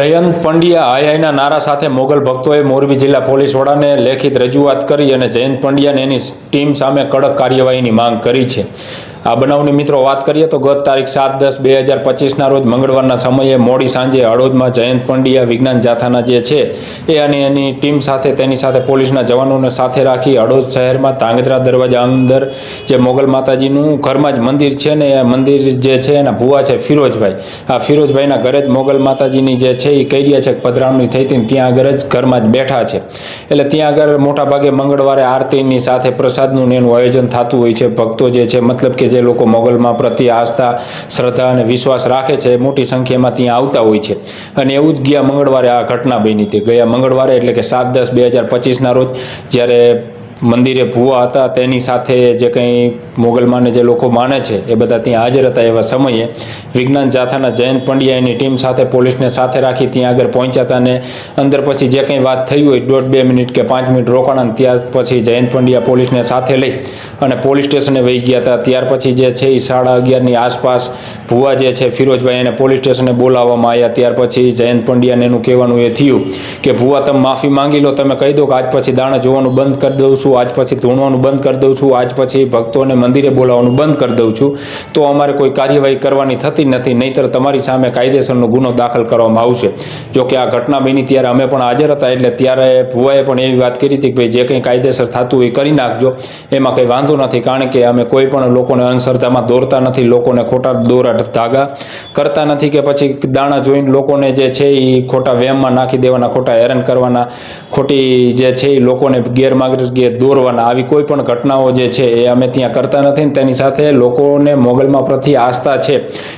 જયંત પંડ્યા આઈઆઈના નારા સાથે મોગલ ભક્તોએ મોરબી જિલ્લા પોલીસ વડાને લેખિત રજૂઆત કરી અને જયંત પંડ્યાને એની ટીમ સામે કડક કાર્યવાહીની માંગ કરી છે. આ બનાવની મિત્રો વાત કરીએ તો ગત તારીખ સાત દસ બે હજાર પચીસના રોજ મંગળવારના સમયે મોડી સાંજે હળોદમાં જયંત પંડ્યા વિજ્ઞાન જાથાના જે છે, એ અને એની ટીમ સાથે તેની સાથે પોલીસના જવાનોને સાથે રાખી હળોદ શહેરમાં તાંગધ્રા દરવાજા અંદર જે મોગલ માતાજીનું ઘરમાં જ મંદિર છે ને એ મંદિર જે છે એના ભુવા છે ફિરોજભાઈ. આ ફિરોજભાઈના ઘરે જ મોગલ માતાજીની જે છે એ કહી છે પધરામણી થઈ હતી ત્યાં આગળ જ ઘરમાં જ બેઠા છે. એટલે ત્યાં આગળ મોટાભાગે મંગળવારે આરતીની સાથે પ્રસાદનું એનું આયોજન થતું હોય છે, ભક્તો જે છે, મતલબ કે જે લોકો મોગલમાં પ્રત્યે આસ્થા, શ્રદ્ધા અને વિશ્વાસ રાખે છે મોટી સંખ્યામાં ત્યાં આવતા હોય છે. અને એવું જ ગયા મંગળવારે આ ઘટના બની હતી. ગયા મંગળવારે એટલે કે સાત દસ બે હજાર પચીસના રોજ જ્યારે મંદિરે ભૂવા હતા, તેની સાથે જે કંઈ મોગલમાને જે લોકો માને છે, એ બધા ત્યાં હાજર હતા એવા સમયે વિજ્ઞાન જાથાના જયંત પંડ્યા એની ટીમ સાથે પોલીસને સાથે રાખી ત્યાં આગળ પહોંચ્યા હતા અને અંદર પછી જે કંઈ વાત થઈ હોય દોઢ બે મિનિટ કે પાંચ મિનિટ રોકાણા અને ત્યાર પછી જયંત પંડ્યા પોલીસને સાથે લઈ અને પોલીસ સ્ટેશને વહી ગયા હતા. ત્યાર પછી જે છે એ સાડા અગિયારની આસપાસ ભુવા જે છે ફિરોજભાઈ એને પોલીસ સ્ટેશને બોલાવવામાં આવ્યા. ત્યાર પછી જયંત પંડ્યાને એનું કહેવાનું એ થયું કે, ભુવા, તમે માફી માંગી લો, તમે કહી દો કે આજ પછી દાણા જોવાનું બંધ કરી દઉં છું, આજ પછી ધૂણવાનું બંધ કરી દઉં છું, આજ પછી ભક્તોને મંદિરે બોલાવવાનું બંધ કરી દઉં છું. તો અમારે કોઈ કાર્યવાહી કરવાની થતી નથી, નહીંતર તમારી સામે કાયદેસરનો ગુનો દાખલ કરવામાં આવશે. જો કે આ ઘટના બની ત્યારે અમે પણ હાજર હતા, એટલે ત્યારે ભુવાએ પણ એવી વાત કરી હતી કે ભાઈ, જે કંઈ કાયદેસર થતું હોય કરી નાખજો. એમાં કંઈ વાંધો નથી, કારણ કે અમે કોઈ પણ લોકોને અંધશ્રદ્ધામાં દોરતા નથી, લોકોને ખોટા દોરા ધાગા કરતા નથી કે પછી દાણા જોઈને લોકોને જે છે એ ખોટા વ્યાયામમાં નાખી દેવાના, ખોટા હેરાન કરવાના, ખોટી જે છે એ લોકોને ગેરમાર્ગે દોરવાના, આવી કોઈ પણ ઘટનાઓ જે છે એ અમે ત્યાં કરતા નથી ને તેની સાથે લોકોને મોગલમાં પ્રત્યે આસ્થા છે.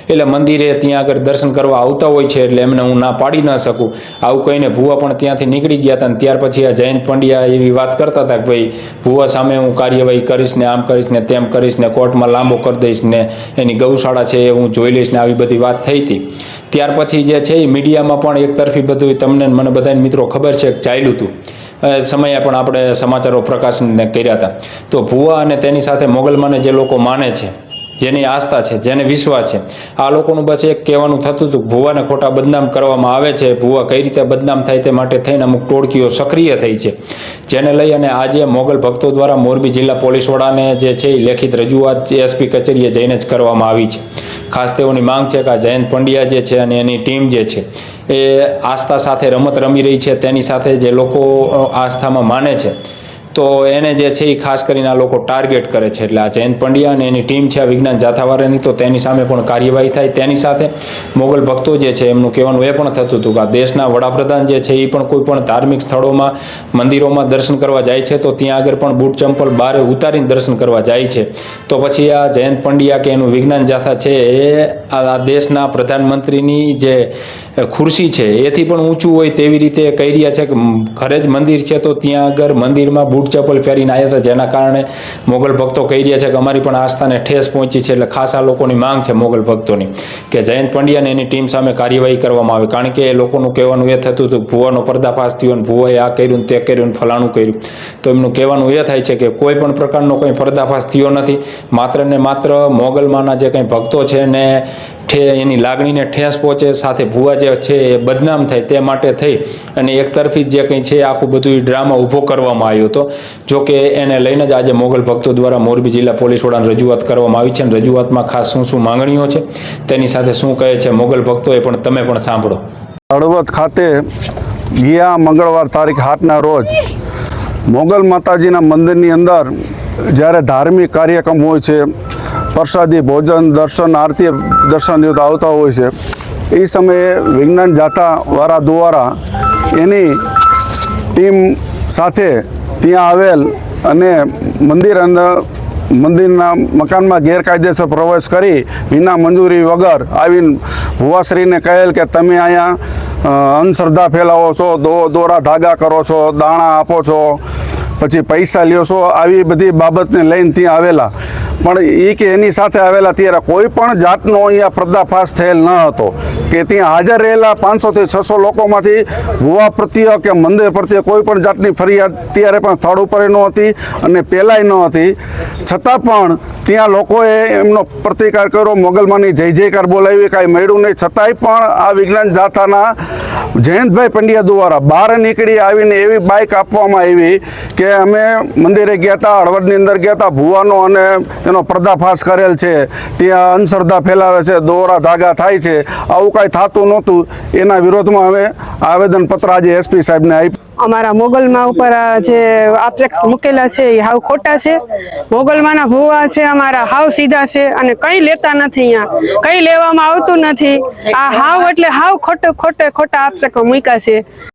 એટલે મંદિરે ત્યાં આગળ દર્શન કરવા આવતા હોય છે એટલે એમને હું ના પાડી ન શકું. આવું કહીને ભુવા પણ ત્યાંથી નીકળી ગયા હતા અને ત્યાર પછી આ જયંત પંડ્યા એવી વાત કરતા હતા કે ભાઈ, ભુવા સામે હું કાર્યવાહી કરીશ ને આમ કરીશ ને તેમ કરીશ ને કોર્ટમાં લાંબો કરી દઈશ ને એની ગૌશાળા છે એ હું જોઈ લઈશ ને આવી બધી વાત થઈ હતી. ત્યાર પછી જે છે એ મીડિયામાં પણ એક તરફી બધું તમને મને બધાને મિત્રો ખબર છે કે ચાલ્યું હતું. સમયે પણ આપણે સમાચારો પ્રકાશન કર્યા હતા. તો ભુવા અને તેની સાથે મોગલમાને જે લોકો માને છે જેની આસ્થા છે, જેને વિશ્વાસ છે. આ લોકોનું બસ એક કહેવાનું થતું હતું, ભુવાને ખોટા બદનામ કરવામાં આવે છે. ભુવા કઈ રીતે બદનામ થાય તે માટે થઈને અમુક ટોળકીઓ સક્રિય થઈ છે. જેને લઈ અને આજે મોગલ ભક્તો દ્વારા મોરબી જિલ્લા પોલીસ વડાને જે છે એ લેખિત રજૂઆત એસપી કચેરીએ જઈને જ કરવામાં આવી છે. ખાસ તેઓની માંગ છે કે આ જયંત પંડ્યા જે છે અને એની ટીમ જે છે, એ આસ્થા સાથે રમત રમી રહી છે. તેની સાથે જે લોકો આસ્થામાં માને છે. તો એને જે છે એ ખાસ કરીને આ લોકો ટાર્ગેટ કરે છે. એટલે આ જયંત પંડ્યા અને એની ટીમ છે આ વિજ્ઞાન જાથાવાળાની, તો તેની સામે પણ કાર્યવાહી થાય. તેની સાથે મોગલ ભક્તો જે છે એમનું કહેવાનું એ પણ થતું હતું કે આ દેશના વડાપ્રધાન જે છે એ પણ કોઈ પણ ધાર્મિક સ્થળોમાં, મંદિરોમાં દર્શન કરવા જાય છે, તો ત્યાં આગળ પણ બૂટ ચંપલ બહાર ઉતારીને દર્શન કરવા જાય છે. તો પછી આ જયંત પંડ્યા કે એનું વિજ્ઞાન જાથા છે એ આ દેશના પ્રધાનમંત્રીની જે ખુરશી છે એથી પણ ઊંચું હોય તેવી રીતે કહી રહ્યા છે કે ઘરે જ મંદિર છે, તો ત્યાં આગળ મંદિરમાં બૂટ ચપ્પલ પહેરીને આવ્યા હતા, જેના કારણે મોગલ ભક્તો કહી રહ્યા છે કે અમારી પણ આસ્થાને ઠેસ પહોંચી છે એટલે ખાસ આ લોકોની માંગ છે મોગલ ભક્તોની. કે જયંત પંડ્યા અને એની ટીમ સામે કાર્યવાહી કરવામાં આવે. કારણ કે એ લોકોનું કહેવાનું એ થતું હતું, ભુવાનો પર્દાફાશ થયો ને ભુવાએ આ કર્યું તે કર્યું ફલાણું કર્યું. તો એમનું કહેવાનું એ થાય છે કે કોઈ પણ પ્રકારનો કોઈ પર્દાફાશ થયો નથી. માત્ર ને માત્ર મોગલમાંના જે કંઈ ભક્તો છે ને ઠે એની લાગણીને ઠેસ પહોંચે, સાથે ભુવા જે છે એ બદનામ થાય તે માટે થઈ. અને એક તરફી જે કંઈ છે આખું બધું ડ્રામા ઊભો કરવામાં આવ્યો હતો. જો કે એને લઈને જ આજે મોગલ ભક્તો દ્વારા મોરબી જિલ્લા પોલીસ વડાને રજૂઆત કરવામાં આવી છે. અને રજૂઆતમાં ખાસ શું શું માંગણીઓ છે, તેની સાથે શું કહે છે મોગલ ભક્તોએ પણ તમે પણ સાંભળો. હળવદ ખાતે ગયા મંગળવાર તારીખ આઠના રોજ મોગલ માતાજીના મંદિરની અંદર જ્યારે ધાર્મિક કાર્યક્રમ હોય છે પ્રસાદી, ભોજન, દર્શન, આરતી, દર્શન યુદ્ધ આવતા હોય છે. એ સમયે વિજ્ઞાન જાતાવાળા દ્વારા એની ટીમ સાથે ત્યાં આવેલ અને મંદિર અંદર, મંદિરના મકાનમાં ગેરકાયદેસર પ્રવેશ કરી વિના મંજૂરી વગર આવીને ભુવાશ્રીને કહેલ કે તમે અહીંયા અંધશ્રદ્ધા ફેલાવો છો દો દોરા ધાગા કરો છો, દાણા આપો છો પછી પૈસા લ્યો છો, આવી બધી બાબતને લઈને ત્યાં આવેલા. પણ એ કે એની સાથે આવેલા ત્યારે કોઈ પણ જાતનો અહીંયા પર્દાફાશ થયેલ ન હતો. કે ત્યાં હાજર રહેલા પાંચસોથી છસો લોકોમાંથી ભુવા પ્રત્યે કે મંદિર પ્રત્યે કોઈ પણ જાતની ફરિયાદ ત્યારે પણ સ્થળ ઉપર ન હતી અને પહેલાંય ન હતી. છતાં પણ ત્યાં લોકોએ એમનો પ્રતિકાર કર્યો, મોગલમાની જય જયકાર બોલાવી, કાંઈ મળ્યું નહીં. છતાંય પણ આ વિજ્ઞાન જાથાના જયંતભાઈ પંડ્યા દ્વારા બહાર નીકળી આવીને એવી બાઇક આપવામાં આવી કે અમે મંદિરે ગયા હતા હળવદની અંદર ગયા હતા ભુવાનો અને એનો પર્દાફાશ કરેલ છે. ત્યાં અંધશ્રદ્ધા ફેલાવે છે, દોરા ધાગા થાય છે. આવું કાંઈ થતું નહોતું. એના વિરોધમાં અમે આવેદનપત્ર આજે એસપી સાહેબને આપ્યું. અમારા મોગલમાં ઉપર જે આક્ષેપ મૂકેલા છે, એ હાવ ખોટા છે. મોગલમાંના ભુવા છે, અમારા હાવ સીધા છે અને કંઈ લેતા નથી અહીંયા. કંઈ લેવામાં આવતું નથી. આ હાવ એટલે હાવ ખોટે ખોટે ખોટા આક્ષેપો મૂક્યા છે.